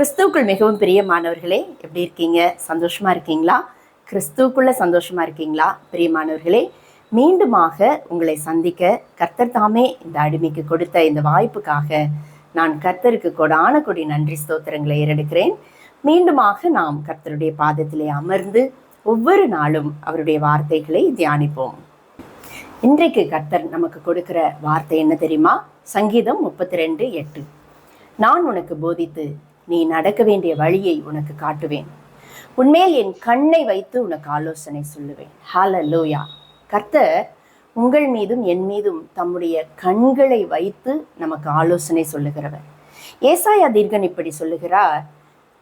கிறிஸ்துவுக்குள் மிகவும் பிரியமானவர்களே எப்படி இருக்கீங்க? சந்தோஷமா இருக்கீங்களா? கிறிஸ்துவுக்குள்ள சந்தோஷமா இருக்கீங்களா? பிரியமானவர்களே மீண்டுமாக உங்களை சந்திக்க கர்த்தர் தாமே இந்த அடிமைக்கு கொடுத்த இந்த வாய்ப்புக்காக நான் கர்த்தருக்கு கொடான கொடி நன்றி ஸ்தோத்திரங்களை ஏறெடுக்கிறேன். மீண்டுமாக நாம் கர்த்தருடைய பாதத்திலே அமர்ந்து ஒவ்வொரு நாளும் அவருடைய வார்த்தைகளை தியானிப்போம். இன்றைக்கு கர்த்தர் நமக்கு கொடுக்கிற வார்த்தை என்ன தெரியுமா? சங்கீதம் முப்பத்தி ரெண்டு எட்டு. நான் உனக்கு போதித்து நீ நடக்க வேண்டிய வழியை உனக்கு காட்டுவேன். உண்மையில் என் கண்ணை வைத்து உனக்கு ஆலோசனை சொல்லுவேன். ஹalleluya கர்த்தர் உங்கள் மீதும் என் மீதும் தம்முடைய கண்களை வைத்து நமக்கு ஆலோசனை சொல்லுகிறவர். ஏசாயா தீர்கன் இப்படி சொல்லுகிறார்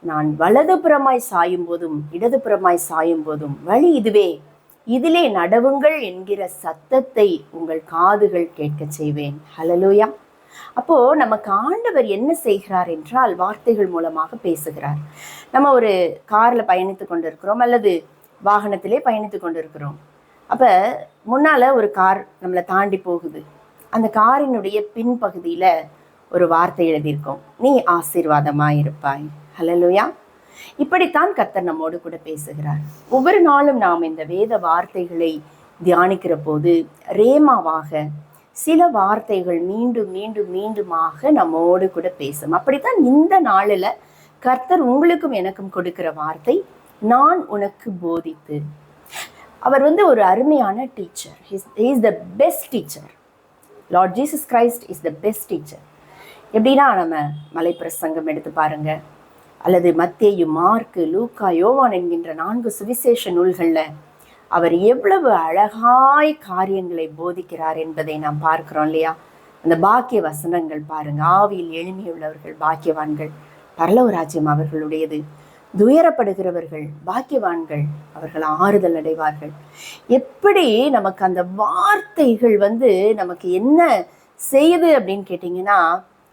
நான் வலதுபுறமாய் சாயும் போதும் இடதுபுறமாய் சாயும் போதும் வழி இதுவே. இதிலே நடவுங்கள் என்கிற சத்தத்தை உங்கள் காதுகள் கேட்கச் செய்வேன். ஹலலோயா அப்போ நமக்கு ஆண்டவர் என்ன செய்கிறார் என்றால் வார்த்தைகள் மூலமாக பேசுகிறார். நம்ம ஒரு கார்ல பயணித்து கொண்டிருக்கிறோம் அல்லது வாகனத்திலே பயணித்து கொண்டிருக்கிறோம். அப்ப முன்னால ஒரு கார் நம்மளை தாண்டி போகுது. அந்த காரினுடைய பின்பகுதியில ஒரு வார்த்தை எழுதியிருக்கோம். நீ ஆசீர்வாதமாக இருப்பாய். ஹலலுயா இப்படித்தான் கத்தர் நம்மோடு கூட பேசுகிறார். ஒவ்வொரு நாளும் நாம் இந்த வேத வார்த்தைகளை தியானிக்கிற போது ரேமாவாக சில வார்த்தைகள் மீண்டும் மீண்டும் மீண்டுமாக நம்மோடு கூட பேசும். அப்படித்தான் இந்த நாளில் கர்த்தர் உங்களுக்கும் எனக்கும் கொடுக்கிற வார்த்தை நான் உனக்கு போதித்து. அவர் வந்து ஒரு அருமையான teacher. Is the best teacher Lord Jesus Christ is the best teacher எப்படின்னா நம்ம மலை பிரசங்கம் எடுத்து பாருங்க. அல்லது மத்தேயு மார்க்கு லூக்கா யோவான் என்கின்ற நான்கு சுவிசேஷ நூல்களில் அவர் எவ்வளவு அழகாய் காரியங்களை போதிக்கிறார் என்பதை நாம் பார்க்கிறோம் இல்லையா? அந்த பாக்கிய வசனங்கள் பாருங்க. ஆவியில் எளிமையுள்ளவர்கள் பாக்கியவான்கள் பரலவ ராஜ்யம் அவர்களுடையது. துயரப்படுகிறவர்கள் பாக்கியவான்கள் அவர்கள் ஆறுதல் அடைவார்கள். எப்படி நமக்கு அந்த வார்த்தைகள் வந்து நமக்கு என்ன செய்யுது அப்படின்னு கேட்டிங்கன்னா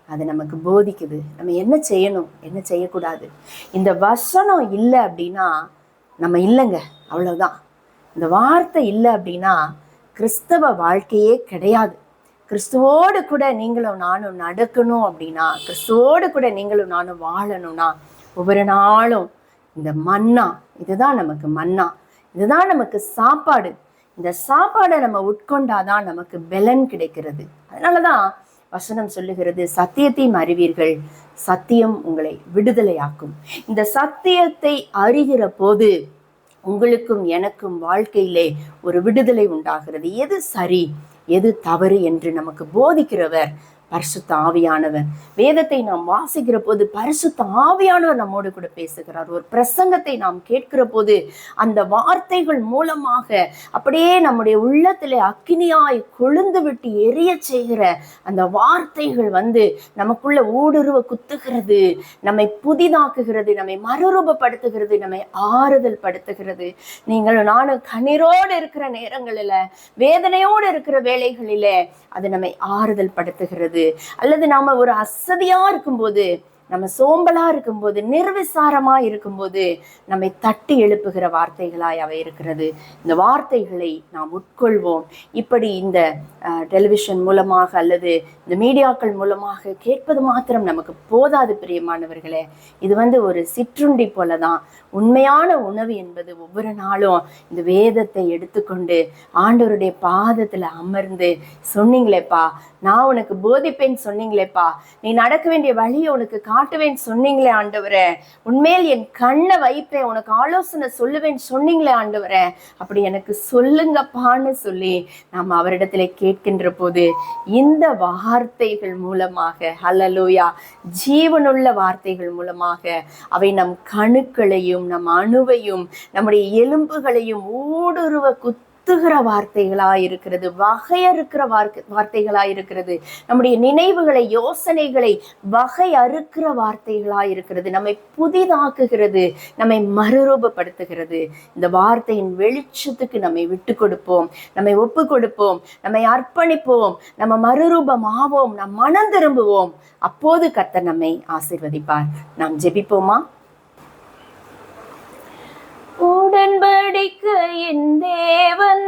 அது நமக்கு போதிக்குது. நம்ம என்ன செய்யணும்? என்ன செய்யக்கூடாது? இந்த வசனம் இல்லை அப்படின்னா நம்ம இல்லைங்க. அவ்வளோதான் இந்த வார்த்தை இல்லை அப்படின்னா கிறிஸ்தவ வாழ்க்கையே கிடையாது. கிறிஸ்துவோடு கூட நீங்களும் நானும் நடக்கணும் அப்படின்னா கிறிஸ்துவோடு கூட நீங்களும் நானும் வாழணும்னா ஒவ்வொரு நாளும் இந்த மன்னா இதுதான் நமக்கு மன்னா இதுதான் நமக்கு சாப்பாடு. இந்த சாப்பாடை நம்ம உட்கொண்டாதான் நமக்கு பலன் கிடைக்கிறது. அதனால தான் வசனம் சொல்லுகிறது சத்தியத்தையும் அறிவீர்கள் சத்தியம் உங்களை விடுதலையாக்கும். இந்த சத்தியத்தை அறிகிற போது உங்களுக்கும் எனக்கும் வாழ்க்கையிலே ஒரு விடுதலை உண்டாகிறது. எது சரி எது தவறு என்று நமக்கு போதிக்கிறவர் பரிசுத்த ஆவியானவர். வேதத்தை நாம் வாசிக்கிற போது பரிசுத்த ஆவியானவர் நம்மோடு கூட பேசுகிறார். ஒரு பிரசங்கத்தை நாம் கேட்கிற போது அந்த வார்த்தைகள் மூலமாக அப்படியே நம்முடைய உள்ளத்திலே அக்கினியாய் கொழுந்து விட்டு எரிய செய்கிற அந்த வார்த்தைகள் வந்து நமக்குள்ள ஊடுருவ குத்துகிறது. நம்மை புதிதாக்குகிறது நம்மை மறுரூபப்படுத்துகிறது நம்மை ஆறுதல் படுத்துகிறது நீங்கள் நானும் கண்ணீரோடு இருக்கிற நேரங்களில் வேதனையோடு இருக்கிற வேலைகளில அது நம்மை ஆறுதல் படுத்துகிறது அல்லது நாம ஒரு அசதியா இருக்கும்போது நம்ம சோம்பலா இருக்கும்போது நிர்விசாரமா இருக்கும்போது நம்மை தட்டி எழுப்புகிற வார்த்தைகளாய் அவை இருக்கிறது. இந்த வார்த்தைகளை நாம் உட்கொள்வோம். இப்படி இந்த டெலிவிஷன் மூலமாக அல்லது இந்த மீடியாக்கள் மூலமாக கேட்பது மாத்திரம் நமக்கு போதாது பிரியமானவர்களே. இது வந்து ஒரு சிற்றுண்டி போல தான் உண்மையான உணவு என்பது ஒவ்வொரு நாளும் இந்த வேதத்தை எடுத்துக்கொண்டு ஆண்டவருடைய பாதத்தில் அமர்ந்து சொன்னீங்களேப்பா நான் உனக்கு போதிப்பேன் சொன்னீங்களேப்பா. நீ நடக்க வேண்டிய வழியை உனக்கு காட்டுவேன் சொன்னீங்களே ஆண்டவரே. உண்மையில் என் கண்ணை வைப்பேன் உனக்கு ஆலோசனை சொல்லுவேன் சொன்னீங்களே ஆண்டவரே. அப்படி எனக்கு சொல்லுங்கப்பான்னு சொல்லி நாம் அவரிடத்துல கேட்கின்ற போது இந்த வார்த்தைகள் மூலமாக ஹலலூயா ஜீவனுள்ள வார்த்தைகள் மூலமாக அவை நம் கணுக்களையும் நம் அணுவையும் நம்முடைய எலும்புகளையும் ஊடுருவ குத்து குத்துகிற வார்த்தைகளா இருக்கிறது வகையறுக்கிற வார்த்தை வார்த்தைகளா இருக்கிறது நம்முடைய நினைவுகளை யோசனைகளை வகை அறுக்கிற வார்த்தைகளா இருக்கிறது நம்மை புதிதாக்குகிறது நம்மை மறுரூபப்படுத்துகிறது. இந்த வார்த்தையின் வெளிச்சத்துக்கு நம்மை விட்டு கொடுப்போம் நம்மை ஒப்பு கொடுப்போம் நம்மை அர்ப்பணிப்போம் நம்ம மறுரூபமாவோம் நம் மனம் திரும்புவோம். அப்போது கத்த நம்மை ஆசிர்வதிப்பார். நாம் ஜெபிப்போமா? உடன்படிக்கையின் தேவன்.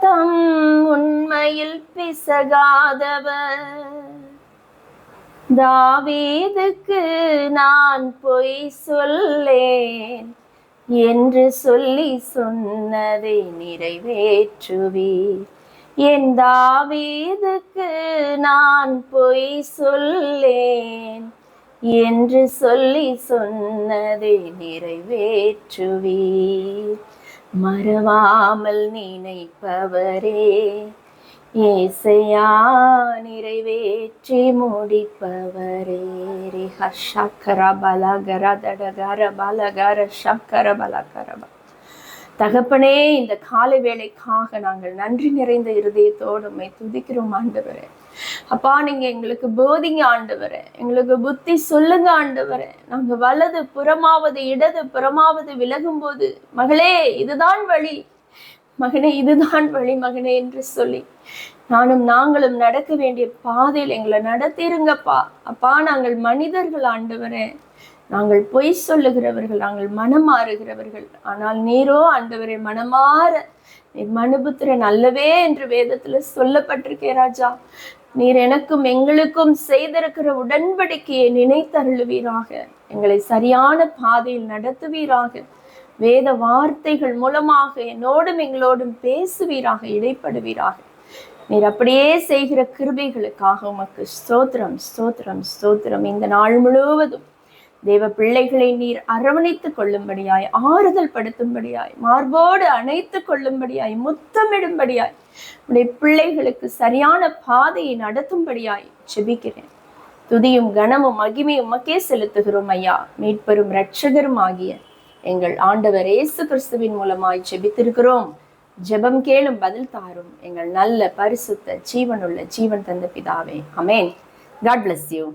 தம் உண்மையில் பிசகாதவர். தாவீதுக்கு நான் பொய் சொல்லேன் என்று சொல்லி சொன்னதை நிறைவேற்றுவீர். என் தாவீதுக்கு நான் பொய் சொல்லேன் என்று சொல்லி சொன்னதை நிறைவேற்றுவீர். மறவாமல் நினைப்பவரே ஏசையா நிறைவேற்றி முடிப்பவரே. ரே சக்கர பலகர தடகர பலகர சக்கர பலகர தகப்பனே இந்த காலை வேலைக்காக நாங்கள் நன்றி நிறைந்த இருதயத்தோடு உண்மை துதிக்கிறோம் ஆண்டவரே. அப்பா நீங்க எங்களுக்கு போதிங்க ஆண்டவரே. எங்களுக்கு புத்தி சொல்லுங்க ஆண்டவரே. நாங்க வலது புறமாவது இடது புறமாவது விலகும் போது மகளே இதுதான் வழி. மகனே இதுதான் வழி மகனே என்று சொல்லி. நானும் நாங்களும் நடக்க வேண்டிய பாதையில் எங்களை நடத்திருங்கப்பா. அப்பா நாங்கள் மனிதர்கள் ஆண்டவரே. நாங்கள் பொய் சொல்லுகிறவர்கள் நாங்கள் மனம் மாறுகிறவர்கள். ஆனால் நீரோ ஆண்டவரை மனமாற நீர் மனுபுத்திரன் அல்லவே என்று வேதத்தில் சொல்லப்பட்டிருக்கே ராஜா. நீர் எனக்கும் எங்களுக்கும் செய்திருக்கிற உடன்படிக்கையை நினைத்தருளுவீராக. எங்களை சரியான பாதையில் நடத்துவீராக. வேத வார்த்தைகள் மூலமாக என்னோடும் எங்களோடும் பேசுவீராக இடைப்படுவீராக. நீர் அப்படியே செய்கிற கிருபைகளுக்காக உமக்கு ஸ்தோத்திரம் ஸ்தோத்திரம் ஸ்தோத்திரம். இந்த நாள் முழுவதும் தேவ பிள்ளைகளை நீர் அரவணைத்துக் கொள்ளும்படியாய் ஆறுதல் படுத்தும்படியாய் மார்போடு அணைத்துக் கொள்ளும்படியாய் முத்தமிடும்படியாய் உடைய பிள்ளைகளுக்கு சரியான பாதையை நடத்தும்படியாய் செபிக்கிறேன் துதியும் கனமும் மகிமையும் உமக்கே செலுத்துகிறோம் ஐயா. மீட்பெரும் இரட்சகரும் ஆகிய எங்கள் ஆண்டவர் இயேசு கிறிஸ்துவின் மூலமாய் செபித்திருக்கிறோம் ஜெபம் கேளும் பதில் தாரும். எங்கள் நல்ல பரிசுத்த ஜீவனுள்ள ஜீவன் தந்த பிதாவே. அமேன் காட் பிளஸ் யூ